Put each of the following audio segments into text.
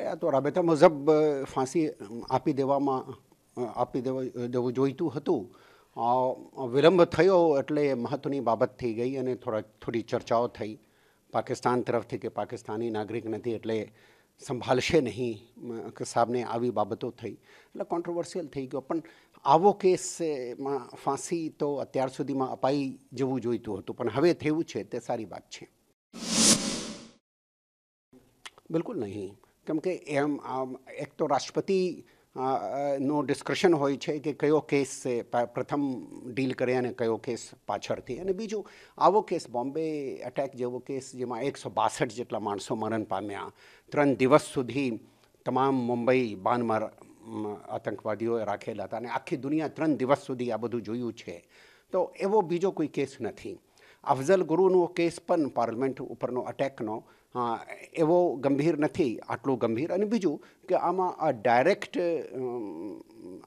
એટલે આ તો રાબેતા મુજબ ફાંસી આપી દેવામાં આપી દેવા દેવું જોઈતું હતું. વિલંબ થયો એટલે મહત્ત્વની બાબત થઈ ગઈ અને થોડા, થોડી ચર્ચાઓ થઈ. પાકિસ્તાન તરફથી કે પાકિસ્તાની નાગરિક નથી એટલે સંભાળશે નહીં કે સાહેબને આવી બાબતો થઈ. એટલે કોન્ટ્રોવર્સિયલ થઈ ગયો. પણ આવો કેસમાં ફાંસી તો અત્યાર સુધીમાં અપાઈ જવું જોઈતું હતું. પણ હવે થયું છે, તે સારી વાત છે. બિલકુલ નહીં. કેમ કે એમ એક તો રાષ્ટ્રપતિ નો ડિસ્કશન હોય છે કે કયો કેસ છે પ્રથમ ડીલ કરે અને કયો કેસ પાછળથી. અને બીજું, આવો કેસ, બોમ્બે એટેક જેવો કેસ, જેમાં એકસો બાસઠ જેટલા માણસો મરણ પામ્યા, ત્રણ દિવસ સુધી તમામ મુંબઈ બાનમાં આતંકવાદીઓએ રાખેલા હતા. અને આખી દુનિયા ત્રણ દિવસ સુધી આ બધું જોયું છે. તો એવો બીજો કોઈ કેસ નથી. અફઝલ ગુરુનો કેસ પણ પાર્લામેન્ટ ઉપરનો અટેકનો એવો ગંભીર નથી આટલું ગંભીર અને બીજું કે આમાં આ ડાયરેક્ટ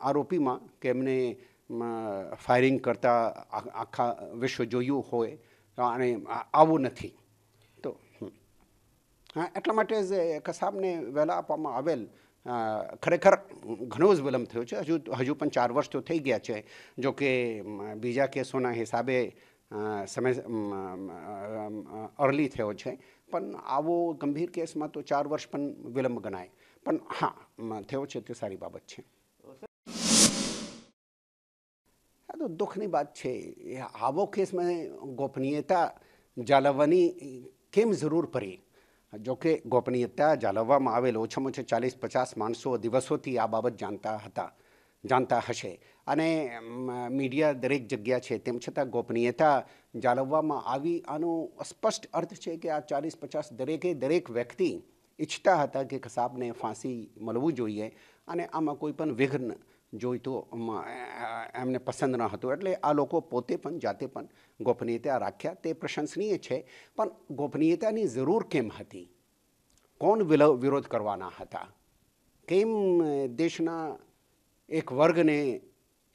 આરોપીમાં કે એમને ફાયરિંગ કરતા આખા વિશ્વ જોયું હોય અને આવું નથી તો. હા એટલા માટે જ કસાબને વહેલા આપવામાં આવેલ ખરેખર ઘણો જ વિલંબ થયો છે હજુ હજુ પણ ચાર વર્ષ તો થઈ ગયા છે જો કે બીજા કેસોના હિસાબે સમય અર્લી થયો છે પણ આવો ગંભીર કેસમાં તો ચાર વર્ષ પણ વિલંબ ગણાય. પણ હા થયો છે તે સારી બાબત છે. આ તો દુઃખની વાત છે. આવો કેસમાં ગોપનીયતા જાળવવાની કેમ જરૂર પડી? જોકે ગોપનીયતા જાળવવામાં આવેલ ઓછામાં ઓછા ચાલીસ પચાસ માણસો દિવસોથી આ બાબત જાણતા હતા. જાણતા હશે. અને મીડિયા દરેક જગ્યા છે, તેમ છતાં ગોપનીયતા જાળવવામાં આવી. આનો સ્પષ્ટ અર્થ છે કે આ ચાલીસ પચાસ દરેકે દરેક વ્યક્તિ ઈચ્છતા હતા કે કસાબને ફાંસી મળવું જોઈએ અને આમાં કોઈ પણ વિઘ્ન જોઈતો એમને પસંદ ન હતું. એટલે આ લોકો પોતે પણ, જાતે પણ ગોપનીયતા રાખ્યા. તે પ્રશંસનીય છે, પણ ગોપનીયતાની જરૂર કેમ હતી? કોણ વિરોધ કરવાના હતા? કેમ દેશના એક વર્ગને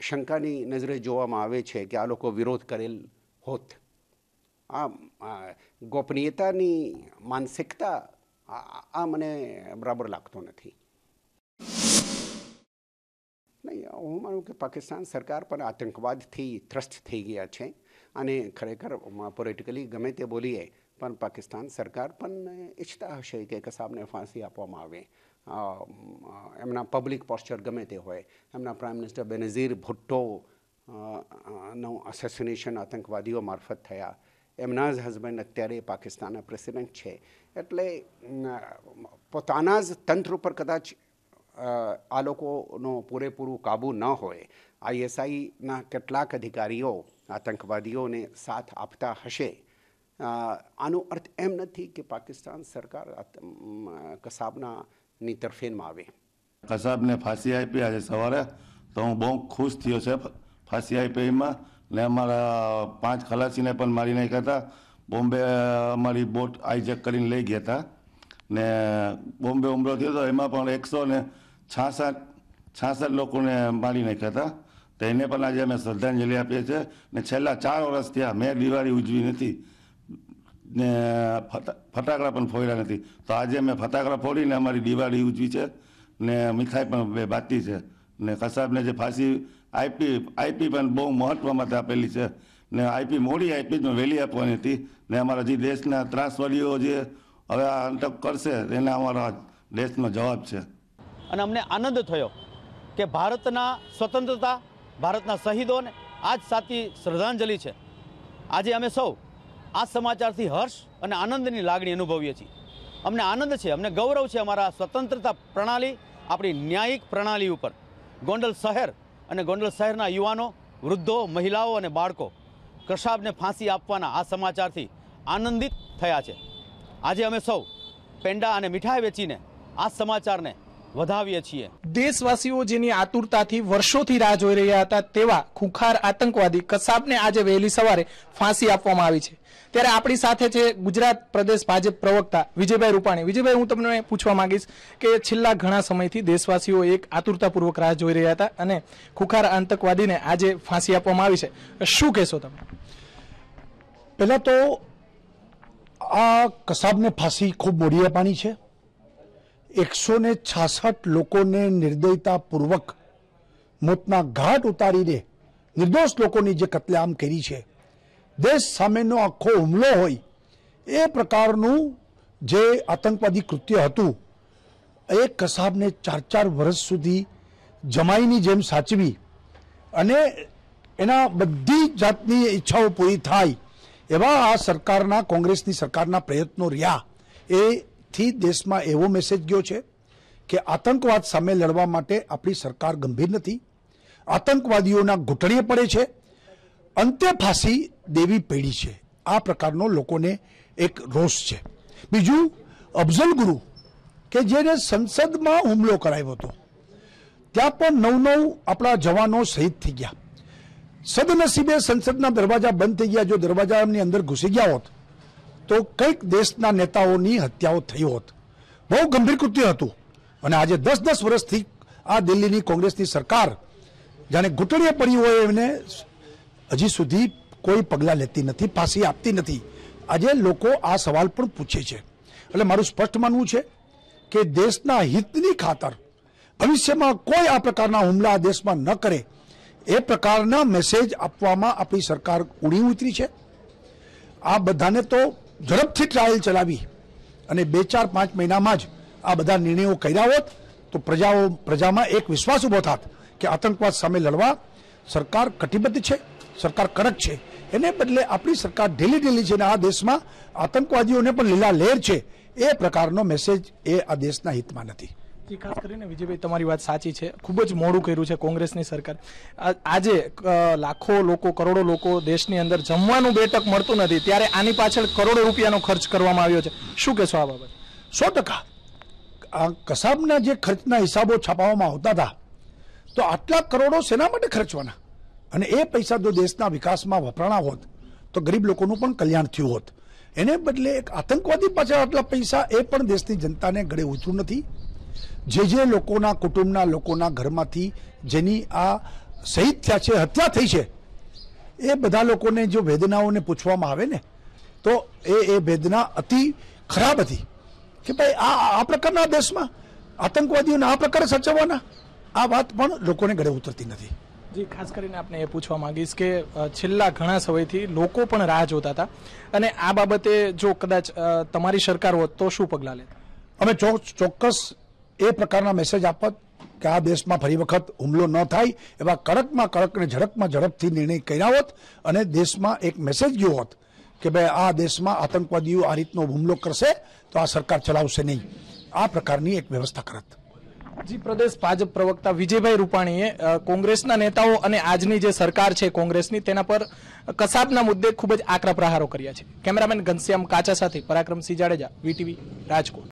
શંકાની નજરે જોવામાં આવે છે કે આ લોકો વિરોધ કરેલ હોત. આ ગોપનીયતાની માનસિકતા આ મને બરાબર લાગતો નથી. નહીં, હું માનું કે પાકિસ્તાન સરકાર પણ આતંકવાદથી ત્રસ્ત થઈ ગયા છે અને ખરેખર પોલિટિકલી ગમે તે બોલીએ, પણ પાકિસ્તાન સરકાર પણ ઈચ્છતા હશે કે કસાબને ફાંસી આપવામાં આવે. એમના પબ્લિક પોસ્ચર ગમે તે હોય. એમના પ્રાઇમ મિનિસ્ટર બેનઝીર ભુટ્ટો નું અસેસિનેશન આતંકવાદીઓ મારફત થયા. એમના જ હસબન્ડ અત્યારે પાકિસ્તાનના પ્રેસિડેન્ટ છે. એટલે પોતાના જ તંત્ર ઉપર કદાચ આ લોકોનો પૂરેપૂરું કાબૂ ન હોય આઈએસઆઈના કેટલાક અધિકારીઓ આતંકવાદીઓને સાથ આપતા હશે. આનો અર્થ એમ નથી કે પાકિસ્તાન સરકાર કસાબના ની તરફેણમાં આવે. કસાબને ફાંસી આપી આજે સવારે તો હું બહુ ખુશ થયો છે. ફાંસી આપી એમાં ને અમારા પાંચ ખલાસીને પણ મારી નાખ્યા હતા. બોમ્બે અમારી બોટ આઈજેક કરીને લઈ ગયા હતા. ને બોમ્બે હુમલો થયો હતો એમાં પણ એકસો ને છાસઠ છાસઠ લોકોને મારી નાખ્યા હતા. તો એને પણ આજે અમે શ્રદ્ધાંજલિ આપીએ છીએ. ને છેલ્લા ચાર વર્ષ થયા, મેં દિવાળી ઉજવી નથી. ને ફટાકડા પણ ફોડ્યા નથી. તો આજે મેં ફટાકડા ફોડીને અમારી દિવાળી ઉજવી છે ને મીઠાઈ પણ બે બાકી છે. ને કસાબને જે ફાંસી આઈપી આઈપી પણ બહુ મહત્વ માટે આપેલી છે. ને આઈપી મોડી આઈપી જ વહેલી આપવાની હતી. ને અમારા જે દેશના ત્રાસવાદીઓ જે હવે આ અંતક કરશે, એને અમારા દેશનો જવાબ છે. અને અમને આનંદ થયો કે ભારતના સ્વતંત્રતા, ભારતના શહીદોને આજ સાચી શ્રદ્ધાંજલિ છે. આજે અમે સૌ આ સમાચારથી હર્ષ અને આનંદની લાગણી અનુભવીએ છીએ. અમને આનંદ છે, અમને ગૌરવ છે અમારા સ્વતંત્રતા પ્રણાલી, આપણી ન્યાયિક પ્રણાલી ઉપર. ગોંડલ શહેર અને ગોંડલ શહેરના યુવાનો, વૃદ્ધો, મહિલાઓ અને બાળકો કશાબને ફાંસી આપવાના આ સમાચારથી આનંદિત થયા છે. આજે અમે સૌ પેંડા અને મીઠાઈ વેચીને આ સમાચારને વધાવીએ છીએ. દેશવાસીઓ જેની આતુરતાથી વર્ષોથી રાહ જોઈ રહ્યા હતા તેવા ખુખાર આતંકવાદી કસાબને આજે વહેલી સવારે ફાંસી આપવામાં આવી છે. ત્યારે આપણી સાથે છે ગુજરાત પ્રદેશ ભાજપ પ્રવક્તા વિજયભાઈ રૂપાણી. વિજયભાઈ હું તમને પૂછવા માંગીશ કે છેલ્લા ઘણા સમયથી દેશવાસીઓ એક આતુરતાપૂર્વક રાહ જોઈ રહ્યા હતા અને ખુખાર આતંકવાદીને આજે ફાંસી આપવામાં આવી છે. શું કહેશો તમે? પહેલાં તો આ કસાબને ફાંસી ખૂબ મોડી આપવાની છે. એકસો ને છાસઠ લોકોને નિર્દયતાપૂર્વક મોતના ઘાટ ઉતારીને નિર્દોષ લોકોની જે કતલેઆમ કરી છે. દેશ સામેનો આખો હુમલો હોય એ પ્રકારનું જે આતંકવાદી કૃત્ય હતું, એ કસાબને ચાર ચાર વર્ષ સુધી જમાઈની જેમ સાચવી અને એના બધી જાતની ઈચ્છાઓ પૂરી થાય એવા આ સરકારના, કોંગ્રેસની સરકારના પ્રયત્નો રહ્યા એથી દેશમાં એવો મેસેજ ગયો છે કે આતંકવાદ સામે લડવા માટે આપણી સરકાર ગંભીર નથી. આતંકવાદીઓના ઘૂંટણીએ પડે છે. અંતે ફાંસી દેવી પડી છે. આ પ્રકારનો લોકોને એક રોષ છે. બીજું, અફઝલ ગુરુ કે જેને સંસદમાં હુમલો કરાયો હતો. ત્યાં પણ નવ નવ આપણા જવાનો શહીદ થઈ ગયા. સદનસીબે સંસદના દરવાજા બંધ થઈ ગયા. જો દરવાજાની અંદર ઘૂસી ગયા હોત તો કંઈક દેશના નેતાઓની હત્યાઓ થઈ હોત. બહુ ગંભીર કૃત્ય હતું. અને આજે દસ દસ વર્ષથી આ દિલ્હીની કોંગ્રેસની સરકાર, જાણે ઘૂંટણીએ પડી હોય એમને, હજી સુધી કોઈ પગલાં લેતી નથી, ફાંસી આપતી નથી. આજે લોકો આ સવાલ પણ પૂછે છે. એટલે મારું સ્પષ્ટ માનવું છે કે દેશના હિતની ખાતર ભવિષ્યમાં કોઈ આ પ્રકારના હુમલા દેશમાં ન કરે. એ પ્રકારના મેસેજ આપવામાં આપણી સરકાર ઉડી ઉતરી છે. આ બધાને તો ઝડપથી ટ્રાયલ ચલાવી અને બે ચાર પાંચ મહિનામાં જ આ બધા નિર્ણયો કર્યા હોત, તો પ્રજાઓ, પ્રજામાં એક વિશ્વાસ ઊભો થાત કે આતંકવાદ સામે લડવા સરકાર કટિબદ્ધ છે, સરકાર કડક છે. એને બદલે આપણી સરકાર ઢીલી ઢીલી છે અને આ દેશમાં આતંકવાદીઓને પણ લીલા લહેર છે. એ પ્રકારનો મેસેજ એ આ દેશના હિતમાં નથી. ખાસ કરીને વિજયભાઈ, તમારી વાત સાચી છે. ખૂબ જ મોડું કર્યું છે કોંગ્રેસની સરકાર. આજે લાખો લોકો, કરોડો લોકો દેશની અંદર જમવાનું બેટક મળતું નથી. ત્યારે આની પાછળ કરોડો રૂપિયાનો ખર્ચ કરવામાં આવ્યો છે. શું કહેશો આ બાબત? સો ટકા. કસાબના જે ખર્ચના હિસાબો છાપાવામાં આવતા હતા, તો આટલા કરોડો શેના માટે ખર્ચવાના? અને એ પૈસા જો દેશના વિકાસમાં વપરાણા હોત, તો ગરીબ લોકોનું પણ કલ્યાણ થયું હોત. એને બદલે એક આતંકવાદી પાછળ આટલા પૈસા એ પણ દેશની જનતાને ગળે ઉતરું નથી. જે જે લોકોના કુટુંબના લોકોના ઘરમાંથી જેની આ શહીદ થયા છે હત્યા થઈ છે એ બધા લોકોને જો વેદનાઓને પૂછવામાં આવે ને તો એ એ વેદના અતિ ખરાબ હતી કે ભાઈ આ આ પ્રકારના દેશમાં આતંકવાદીઓને આ પ્રકારે સચવવાના? આ વાત પણ લોકોને ગળે ઉતરતી નથી. જી ખાસ કરીને આપણે એ પૂછવા માંગીશ કે છેલ્લા ઘણા સમયથી લોકો પણ રાહ જોતા હતા અને આ બાબતે જો કદાચ તમારી સરકાર હોત તો શું પગલાં લેતા? અમે ચોક્કસ એ પ્રકારના મેસેજ આપત કે આ દેશમાં ફરી વખત હુમલો ન થાય એવા કડકમાં કડક અને ઝડપમાં ઝડપથી નિર્ણય કર્યા હોત અને દેશમાં એક મેસેજ ગયો હોત કે ભાઈ આ દેશમાં આતંકવાદીઓ આ રીતનો હુમલો કરશે, તો આ સરકાર ચલાવશે નહીં. આ પ્રકારની એક વ્યવસ્થા કરત. જી, પ્રદેશ ભાજપ પ્રવક્તા વિજયભાઈ રૂપાણીએ કોંગ્રેસના નેતાઓ અને આજની જે સરકાર છે કોંગ્રેસની, તેના પર કસાબના મુદ્દે ખૂબ જ આકરા પ્રહારો કર્યા છે. કેમેરામેન ઘનશ્યામ કાચા સાથે પરાક્રમસિંહ જાડેજા, વીટીવી રાજકોટ.